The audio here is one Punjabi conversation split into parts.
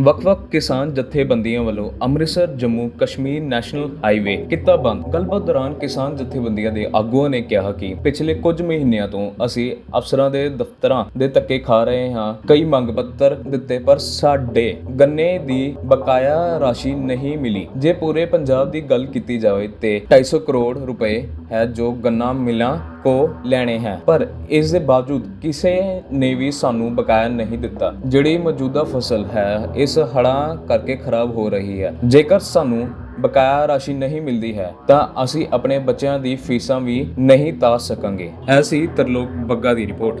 ਵੱਖ-ਵੱਖ ਕਿਸਾਨ ਜਥੇਬੰਦੀਆਂ ਵੱਲੋਂ ਅੰਮ੍ਰਿਤਸਰ, ਜੰਮੂ, ਕਸ਼ਮੀਰ ਨੈਸ਼ਨਲ ਹਾਈਵੇ ਕੀਤਾ ਬੰਦ। ਗੱਲਬਾਤ ਦੌਰਾਨ ਕਿਸਾਨ ਜਥੇਬੰਦੀਆਂ ਦੇ ਆਗੂਆਂ ਨੇ ਕਿਹਾ ਕਿ ਪਿਛਲੇ ਕੁਝ ਮਹੀਨਿਆਂ ਤੋਂ ਅਸੀਂ ਅਫਸਰਾਂ ਦੇ ਦਫ਼ਤਰਾਂ ਦੇ ਧੱਕੇ ਖਾ ਰਹੇ ਹਾਂ। ਕਈ ਮੰਗ ਪੱਤਰ ਦਿੱਤੇ, ਪਰ ਸਾਡੇ ਗੰਨੇ ਦੀ ਬਕਾਇਆ ਰਾਸ਼ੀ ਨਹੀਂ ਮਿਲੀ। ਜੇ ਪੂਰੇ ਪੰਜਾਬ ਦੀ ਗੱਲ ਕੀਤੀ ਜਾਵੇ ਤੇ 250 ਕਰੋੜ ਰੁਪਏ ਹੈ ਜੋ ਗੰਨਾ ਮਿਲਾਂ ਕੋ ਲੈਣੇ ਹੈ। ਪਰ ਇਸ ਦੇ ਬਾਵਜੂਦ ਕਿਸੇ ਨੇ ਵੀ ਸਾਨੂੰ ਬਕਾਇਆ ਨਹੀਂ ਦਿੱਤਾ। ਜਿਹੜੀ ਮੌਜੂਦਾ ਫਸਲ ਹੈ ਇਸ ਹੜ੍ਹਾਂ ਕਰਕੇ ਖਰਾਬ ਹੋ ਰਹੀ ਹੈ। ਜੇਕਰ ਸਾਨੂੰ ਬਕਾਇਆ ਰਾਸ਼ੀ ਨਹੀਂ ਮਿਲਦੀ ਹੈ, ਤਾਂ ਅਸੀਂ ਆਪਣੇ ਬੱਚਿਆਂ ਦੀ ਫੀਸਾਂ ਵੀ ਨਹੀਂ ਤਾਰ ਸਕਾਂਗੇ। ਐਸੀ ਤਰਲੋਕ ਬੱਗਾ ਦੀ ਰਿਪੋਰਟ।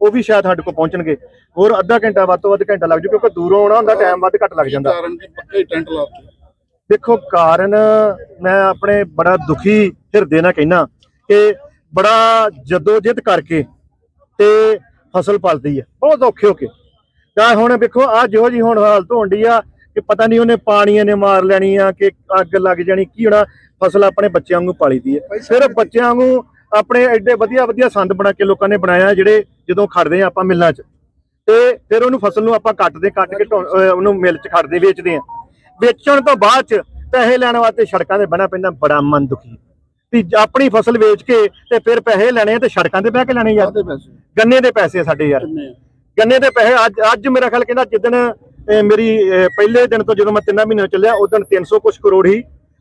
ਉਹ ਵੀ ਸ਼ਾਇਦ ਸਾਡੇ ਕੋਲ ਪਹੁੰਚਣਗੇ। ਹੋਰ ਅੱਧਾ ਘੰਟਾ ਵੱਧ ਤੋਂ ਵੱਧ ਘੰਟਾ ਲੱਗ ਜੂ ਕਿਉਂਕਿ ਦੂਰੋਂ ਆਉਣਾ ਹੁੰਦਾ ਟਾਈਮ ਵੱਧ ਘੱਟ ਲੱਗ ਜਾਂਦਾ। ਕਾਰਨ ਕਿ ਪੱਕੇ ਟੈਂਟ ਲਾਤੇ ਦੇਖੋ ਕਾਰਨ ਮੈਂ ਆਪਣੇ ਬੜਾ ਦੁਖੀ ਹਿਰਦੇ ਨਾਲ ਕਹਿਣਾ ਕਿ ਬੜਾ ਜਦੋਜਹਿਦ ਕਰਕੇ ਤੇ ਫਸਲ ਪਲਦੀ ਹੈ ਬਹੁਤ ਔਖੇ ਹੋ ਕੇ। ਤਾਂ ਹੁਣ ਵੇਖੋ ਆ ਜਿਹੋ ਜੀ ਹੁਣ ਹਾਲਤ ਹੋਣ ਡਈ ਆ ਕਿ ਪਤਾ ਨਹੀਂ ਉਹਨੇ ਪਾਣੀਆਂ ਨੇ ਮਾਰ ਲੈਣੀ ਆ ਕਿ ਅੱਗ ਲੱਗ ਜਾਣੀ ਕੀ ਹੋਣਾ। ਫਸਲ ਆਪਣੇ ਬੱਚਿਆਂ ਵਾਂਗੂ ਪਾਲੀ ਦੀ ਹੈ ਸਿਰਫ ਬੱਚਿਆਂ ਵਾਂਗੂ ਆਪਣੇ ਐਡੇ ਵਧੀਆ ਵਧੀਆ ਸੰਦ ਬਣਾ ਕੇ ਲੋਕਾਂ ਨੇ ਬਣਾਇਆ ਜਿਹੜੇ ਜਦੋਂ ਖੜਦੇ ਆ ਆਪਾਂ ਮਿੱਲਾਂ 'ਚ। ਤੇ ਫਿਰ ਉਹਨੂੰ ਫਸਲ ਨੂੰ ਆਪਾਂ ਕੱਟਦੇ ਕੱਟ ਕੇ ਉਹਨੂੰ ਮਿਲ 'ਚ ਖੜਦੇ ਵੇਚਦੇ ਆ। ਵੇਚਣ ਤੋਂ ਬਾਅਦ 'ਚ ਪੈਸੇ ਲੈਣ ਵਾਸਤੇ ਸੜਕਾਂ ਤੇ ਬਣਾ ਪੈਂਦਾ ਬੜਾ ਮਨ ਦੁਖੀ। ਵੀ ਆਪਣੀ ਫਸਲ ਵੇਚ ਕੇ ਤੇ ਫਿਰ ਪੈਸੇ ਲੈਣੇ ਤੇ ਸੜਕਾਂ ਤੇ ਬਹਿ ਕੇ ਲੈਣੇ ਯਾਰ। ਗੰਨੇ ਦੇ ਪੈਸੇ ਆ ਸਾਡੇ ਯਾਰ? ਗੰਨੇ ਦੇ ਪੈਸੇ ਅੱਜ ਅੱਜ ਮੇਰਾ ਖਿਆਲ ਕਹਿੰਦਾ ਜਿੱਦਣ ਮੇਰੀ ਪਹਿਲੇ ਦਿਨ ਤੋਂ ਜਦੋਂ ਮੈਂ ਤਿੰਨਾਂ ਮਹੀਨੇ ਚੱਲਿਆ ਉਦੋਂ 300 ਕੁਛ ਕਰੋੜ ਹੀ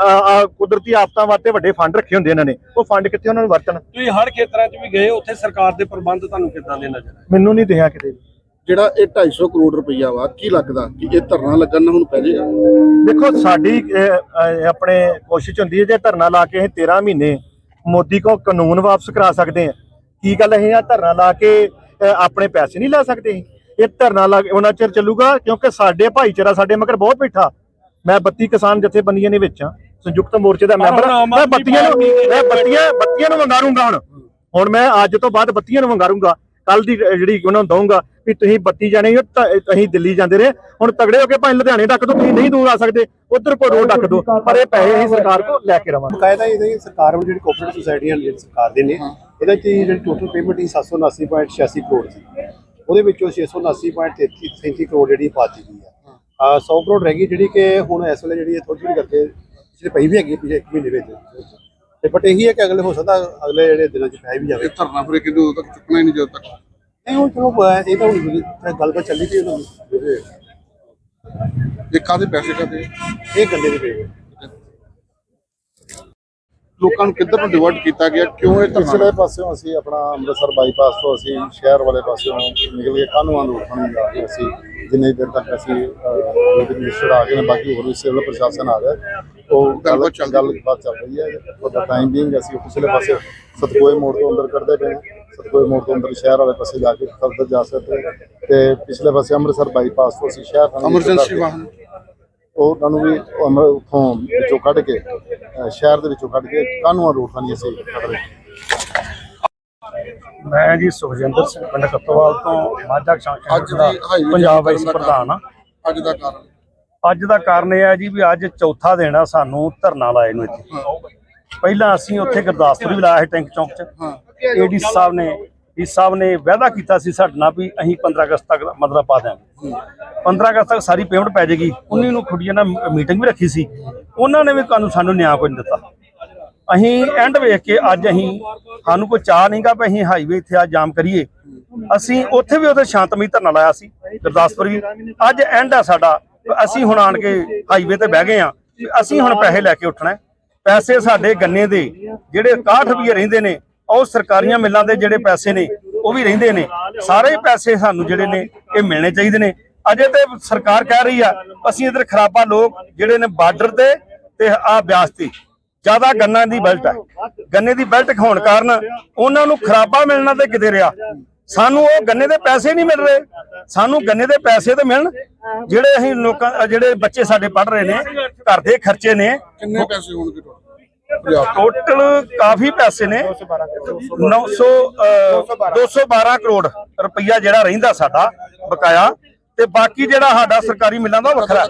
ਆ ਕੁਦਰਤੀ ਆਫਤਾਂ ਵਾਸਤੇ ਵੱਡੇ ਫੰਡ ਰੱਖੇ ਹੁੰਦੇ ਇਹਨਾਂ ਨੇ। ਉਹ ਫੰਡ ਕਿੱਥੇ ਉਹਨਾਂ ਨੂੰ ਵਰਤਣ? ਤੁਸੀਂ ਹਰ ਖੇਤਰਾਂ 'ਚ ਵੀ ਗਏ ਉੱਥੇ ਸਰਕਾਰ ਦੇ ਪ੍ਰਬੰਧ ਤੁਹਾਨੂੰ ਕਿੱਦਾਂ ਦੇ ਨਜ਼ਰ ਆਏ? ਮੈਨੂੰ ਨਹੀਂ ਦਿਖਿਆ ਕਿਤੇ। ਜਿਹੜਾ ਇਹ 250 ਕਰੋੜ ਰੁਪਈਆ ਵਾ ਕੀ ਲੱਗਦਾ ਕਿ ਇਹ ਧਰਨਾ ਲੱਗਣ ਨਾਲ ਹੁਣ ਪੈ ਜਾਏਗਾ ਦੇਖੋ ਸਾਡੀ ਆਪਣੇ ਕੋਸ਼ਿਸ਼ ਹੁੰਦੀ ਹੈ ਜੇ ਧਰਨਾ ਲਾ ਕੇ ਅਸੀਂ 13 ਮਹੀਨੇ ਮੋਦੀ ਕੋ ਕਾਨੂੰਨ ਵਾਪਸ ਕਰਾ ਸਕਦੇ ਆ ਕੀ ਗੱਲ ਆ ਧਰਨਾ ਲਾ ਕੇ ਆਪਣੇ ਪੈਸੇ ਨਹੀਂ ਲੈ ਸਕਦੇ? ਇਹ ਧਰਨਾ ਲਾ ਕੇ ਉਹਨਾਂ ਚਿਰ ਚੱਲੂਗਾ ਕਿਉਂਕਿ ਸਾਡੇ ਭਾਈਚਾਰਾ ਸਾਡੇ ਮਗਰ ਬਹੁਤ ਬੈਠਾ। ਮੈਂ 32 ਕਿਸਾਨ ਜਥੇਬੰਦੀਆਂ ਦੇ ਵਿੱਚ ਆ ਸੰਯੁਕਤ ਮੋਰਚੇ ਦਾ ਮੈਂਬਰ ਹਾਂ। ਮੈਂ ਬੱਤੀਆਂ ਨੂੰ ਮੈਂ ਬੱਤੀਆਂ ਬੱਤੀਆਂ ਨੂੰ ਵੰਗਾਰੂੰਗਾ ਹੁਣ। ਹੁਣ ਮੈਂ ਅੱਜ ਤੋਂ ਬਾਅਦ ਬੱਤੀਆਂ ਨੂੰ ਵੰਗਾਰੂੰਗਾ। ਕੱਲ ਦੀ ਜਿਹੜੀ ਉਹਨਾਂ ਨੂੰ ਦਊਂਗਾ ਵੀ ਤੁਸੀਂ ਬੱਤੀ ਜਾਣੇ ਹੋ ਤਾਂ ਅਸੀਂ ਦਿੱਲੀ ਜਾਂਦੇ ਰਹੇ। ਹੁਣ ਤਗੜੇ ਹੋ ਕੇ ਭਾਵੇਂ ਲੁਧਿਆਣੇ ਡੱਕ ਦੋ ਤੁਸੀਂ ਨਹੀਂ ਦੂਰ ਆ ਸਕਦੇ। ਉਧਰ ਕੋਈ ਰੋਡ ਡੱਕ ਦੋ ਪਰ ਇਹ ਪੈਸੇ ਅਸੀਂ ਸਰਕਾਰ ਕੋਲ ਲੈ ਕੇ ਰਵਾਂਗੇ। ਬਕਾਇਦਾ ਇਹਦੇ ਸਰਕਾਰ ਵੱਲੋਂ ਜਿਹੜੀ ਕੋਆਪਰੇਟਿਵ ਸੁਸਾਇਟੀਆਂ ਜਿਹੜੀ ਸਰਕਾਰ ਦੇ ਨੇ ਇਹਦੇ ਚ ਜਿਹੜੀ ਟੋਟਲ ਪੇਮੈਂਟ ਹੀ 779.86 ਕਰੋੜ ਸੀ। ਉਹਦੇ ਵਿੱਚੋਂ 679.37 ਕਰੋੜ ਜਿਹੜੀ ਪਾਤੀ ਗਈ ਆ। 100 ਕਰੋੜ ਰਹਿ ਗਈ ਜਿਹੜੀ ਕਿ ਹੁਣ ਇਸ ਵੇਲੇ ਜਿਹੜੀ ਥੋੜੀ ਥੋੜੀ ਕਰਕੇ ਪਿਛਲੇ ਪਈ ਵੀ ਹੈਗੀ ਪਿਛਲੇ ਇੱਕ ਮਹੀਨੇ ਵਿੱਚ। ਤੇ ਬਟ ਇਹੀ ਹੈ ਕਿ ਅਗਲੇ ਹੋ ਸਕਦਾ ਅਗਲੇ ਜਿਹੜੇ ਦਿਨਾਂ ਚ ਪੈ ਵੀ ਜਾਵੇ। ਧਰਨਾ ਫਿਰ ਕਿਦੋਂ ਤੱਕ ਚੁੱਕਣਾ ਹੀ ਨਹੀਂ ਜਦੋਂ ਤੱਕ? ਨਹੀਂ ਹੁਣ ਚਲੋ ਇਹ ਤਾਂ ਹੁਣ ਗੱਲਬਾਤ ਚੱਲੀ ਪਈ ਉਹਨਾਂ ਦੀ ਇਹ ਕਾਹਦੇ ਪੈਸੇ ਕਾਹਦੇ? ਇਹ ਗੰਦੇ ਦੇ ਪਏ ਲੋਕਾਂ ਨੂੰ ਕਿੱਧਰ ਨੂੰ ਡਿਵਰਟ ਕੀਤਾ ਗਿਆ? ਕਿਉਂ ਇਹ ਪਿਛਲੇ ਪਾਸਿਓਂ ਅਸੀਂ ਆਪਣਾ ਅੰਮ੍ਰਿਤਸਰ ਬਾਈਪਾਸ ਤੋਂ ਅਸੀਂ ਸ਼ਹਿਰ ਵਾਲੇ ਪਾਸਿਓਂ ਨਿਕਲ ਕੇ ਕਾਨੂੰਨਾਂ ਨੂੰ ਉਠਣ ਜਾ ਕੇ ਅਸੀਂ ਜਿੰਨੇ ਦੇਰ ਤੱਕ ਅਸੀਂ ਮਿਨਿਸਟਰ ਆ ਗਏ ਨੇ ਬਾਕੀ ਹੋਰ ਵੀ ਸਿਵਲ ਪ੍ਰਸ਼ਾਸਨ ਆ ਗਿਆ ਉਹ ਗੱਲ ਗੱਲਬਾਤ ਚੱਲ ਗੱਲ ਬਾਤ ਚੱਲ ਰਹੀ ਹੈ। ਉਹਦਾ ਟਾਈਮ ਬੀਇੰਗ ਅਸੀਂ ਪਿਛਲੇ ਪਾਸੇ ਸਤਗੋਏ ਮੋੜ ਤੋਂ ਅੰਦਰ ਕੱਢਦੇ ਪਏ ਹਾਂ। ਮੋੜ ਤੋਂ ਅੰਦਰ ਸ਼ਹਿਰ ਵਾਲੇ ਪਾਸੇ ਜਾ ਕੇ ਫਰਦਰ ਜਾ ਸਕਦੇ। ਤੇ ਪਿਛਲੇ ਪਾਸੇ ਅੰਮ੍ਰਿਤਸਰ ਬਾਈਪਾਸ ਤੋਂ ਅਸੀਂ ਸ਼ਹਿਰ ਐਮਰਜੈਂਸੀ ਵਾਹਨ। ਉਹ ਉਹਨਾਂ ਨੂੰ ਵੀ ਉੱਥੋਂ ਵਿੱਚੋਂ ਕੱਢ ਕੇ ਸ਼ਹਿਰ ਦੇ ਵਿੱਚੋਂ ਕੱਢ ਕੇ ਕਾਨੂੰਨ ਰੋਡ ਥਾਣੀ ਅਸੀਂ ਕੱਢ ਰਹੇ ਮੈਂ ਜੀ ਸੁਖਜਿੰਦਰ ਸਿੰਘ ਪਿੰਡ ਕੱਤੋਵਾਲ ਤੋਂ ਮਾਝਾ ਅੱਜ ਦੀ ਹਾਈਵੇ ਪੰਜਾਬ ਵਾਈਸ ਪ੍ਰਧਾਨ ਆ ਅੱਜ ਦਾ ਕਾਰਨ। ਅੱਜ ਦਾ ਕਾਰਨ ਇਹ ਹੈ ਜੀ ਵੀ ਅੱਜ ਚੌਥਾ ਦਿਨ ਆ ਸਾਨੂੰ ਧਰਨਾ ਲਾਏ ਨੂੰ ਇੱਥੇ। ਪਹਿਲਾਂ ਅਸੀਂ ਉੱਥੇ ਗੁਰਦਾਸਪੁਰ ਵੀ ਲਾਇਆ ਸੀ ਟੈਂਕ ਚੌਂਕ 'ਚ। ਏਡੀ ਸਾਹਿਬ ਨੇ ਡੀ ਸਾਹਿਬ ਨੇ ਵਾਅਦਾ ਕੀਤਾ ਸੀ ਸਾਡੇ ਨਾਲ ਵੀ ਅਸੀਂ 15 ਅਗਸਤ ਤੱਕ ਮਤਲਬ ਪਾ ਦਿਆਂਗੇ। 15 ਅਗਸਤ ਤੱਕ ਸਾਰੀ ਪੇਮੈਂਟ ਪੈ ਜਾਏਗੀ। 19 ਨੂੰ ਖੁੱਡੀਆਂ ਨਾਲ ਮੀਟਿੰਗ ਵੀ ਰੱਖੀ ਸੀ। ਉਹਨਾਂ ਨੇ ਵੀ ਕਾਨੂੰ ਸਾਨੂੰ ਨਿਆਂ ਕੋਈ ਨਹੀਂ ਦਿੱਤਾ। ਅਸੀਂ ਐਂਡ ਵੇਖ ਕੇ ਅੱਜ ਅਸੀਂ ਸਾਨੂੰ ਕੋਈ ਚਾਹ ਨਹੀਂਗਾ ਵੀ ਅਸੀਂ ਹਾਈਵੇ ਇੱਥੇ ਆ ਜਾਮ ਕਰੀਏ। ਅਸੀਂ ਉੱਥੇ ਵੀ ਉੱਥੇ ਸ਼ਾਂਤਮਈ ਧਰਨਾ ਲਾਇਆ ਸੀ, ਗੁਰਦਾਸਪੁਰ ਵੀ। ਅੱਜ ਐਂਡ ਆ ਸਾਡਾ। ਅਸੀਂ ਹੁਣ ਆਣ ਕੇ ਹਾਈਵੇ ਤੇ ਬਹਿ ਗਏ ਆ ਅਸੀਂ ਹੁਣ ਪੈਸੇ ਲੈ ਕੇ ਉੱਠਣਾ ਪੈਸੇ ਸਾਡੇ ਗੰਨੇ ਦੇ, ਜਿਹੜੇ 61 ਰੁਪਏ ਰਹਿੰਦੇ ਨੇ ਉਹ ਸਰਕਾਰੀਆਂ ਮਿੱਲਾਂ ਦੇ ਜਿਹੜੇ ਪੈਸੇ ਨੇ, ਉਹ ਵੀ ਰਹਿੰਦੇ ਨੇ। ਸਾਰੇ ਪੈਸੇ ਸਾਨੂੰ ਜਿਹੜੇ ਨੇ, ਇਹ ਮਿਲਣੇ ਚਾਹੀਦੇ ਨੇ। ਅਜੇ ਤੇ ਸਰਕਾਰ ਕਹਿ ਰਹੀ ਆ, ਅਸੀਂ ਇਧਰ ਖਰਾਬਾ ਲੋਕ ਜਿਹੜੇ ਨੇ ਬਾਰਡਰ ਤੇ ਤੇ ਆ ਬਿਆਸ ਤੇ। ਜ਼ਿਆਦਾ ਗੰਨਾ ਦੀ ਬੈਲਟ ਹੈ ਗੰਨੇ ਦੀ ਬੈਲਟ ਹੋਣ ਕਾਰਨ ਉਹਨਾਂ ਨੂੰ ਖਰਾਬਾ ਮਿਲਣਾ ਤੇ ਕਿਤੇ ਰਿਹਾ। ਸਾਨੂੰ ਉਹ ਗੰਨੇ ਦੇ ਪੈਸੇ ਨਹੀਂ ਮਿਲ ਰਹੇ। ਸਾਨੂੰ ਗੰਨੇ ਦੇ ਪੈਸੇ ਤੇ ਮਿਲਣ। ਜਿਹੜੇ ਅਸੀਂ ਲੋਕਾਂ, ਜਿਹੜੇ ਬੱਚੇ ਸਾਡੇ ਪੜ੍ਹ ਰਹੇ ਨੇ, ਘਰ ਦੇ ਖਰਚੇ ਨੇ। ਕਿੰਨੇ ਪੈਸੇ ਹੋਣਗੇ ਟੋਟਲ ਕਾਫੀ ਪੈਸੇ ਨੇ। 900 212 ਕਰੋੜ ਰੁਪਈਆ ਜਿਹੜਾ ਰਹਿੰਦਾ ਸਾਡਾ ਬਕਾਇਆ ਤੇ ਬਾਕੀ ਜਿਹੜਾ ਸਾਡਾ ਸਰਕਾਰੀ ਮਿਲਾਂ ਦਾ ਵੱਖਰਾ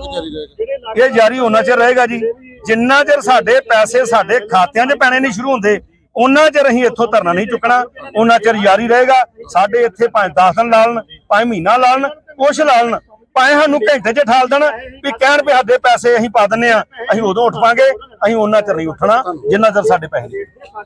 ਇਹ ਜਾਰੀ ਹੋਣਾ ਚਿਰ ਰਹੇਗਾ ਜੀ। ਜਿੰਨਾ ਚਿਰ ਸਾਡੇ ਪੈਸੇ ਸਾਡੇ ਖਾਤਿਆਂ 'ਚ ਪੈਣੇ ਨਹੀਂ ਸ਼ੁਰੂ ਹੁੰਦੇ, ਉਹਨਾਂ ਚਿਰ ਅਸੀਂ ਇੱਥੋਂ ਧਰਨਾ ਨਹੀਂ ਚੁੱਕਣਾ, ਉਹਨਾਂ ਚਿਰ ਜਾਰੀ ਰਹੇਗਾ। ਸਾਡੇ ਇੱਥੇ ਭਾਵੇਂ 10 ਦਿਨ ਲਾਲਣ, ਭਾਵੇਂ ਮਹੀਨਾ ਲਾਲਣ, ਕੁਛ ਲਾਲਣ ਭਾਵੇਂ ਸਾਨੂੰ ਘੰਟੇ 'ਚ ਠਾਲ ਦੇਣ ਵੀ ਕਹਿਣ ਵੀ ਸਾਡੇ ਪੈਸੇ ਅਸੀਂ ਪਾ ਦਿੰਨੇ ਆ ਅਸੀਂ ਉਦੋਂ ਉੱਠ ਪਾਂਗੇ ਅਸੀਂ ਉਹਨਾਂ ਚਿਰ ਨਹੀਂ ਉੱਠਣਾ ਜਿੰਨਾ ਚਿਰ ਸਾਡੇ ਪੈਸੇ ਨਹੀਂ।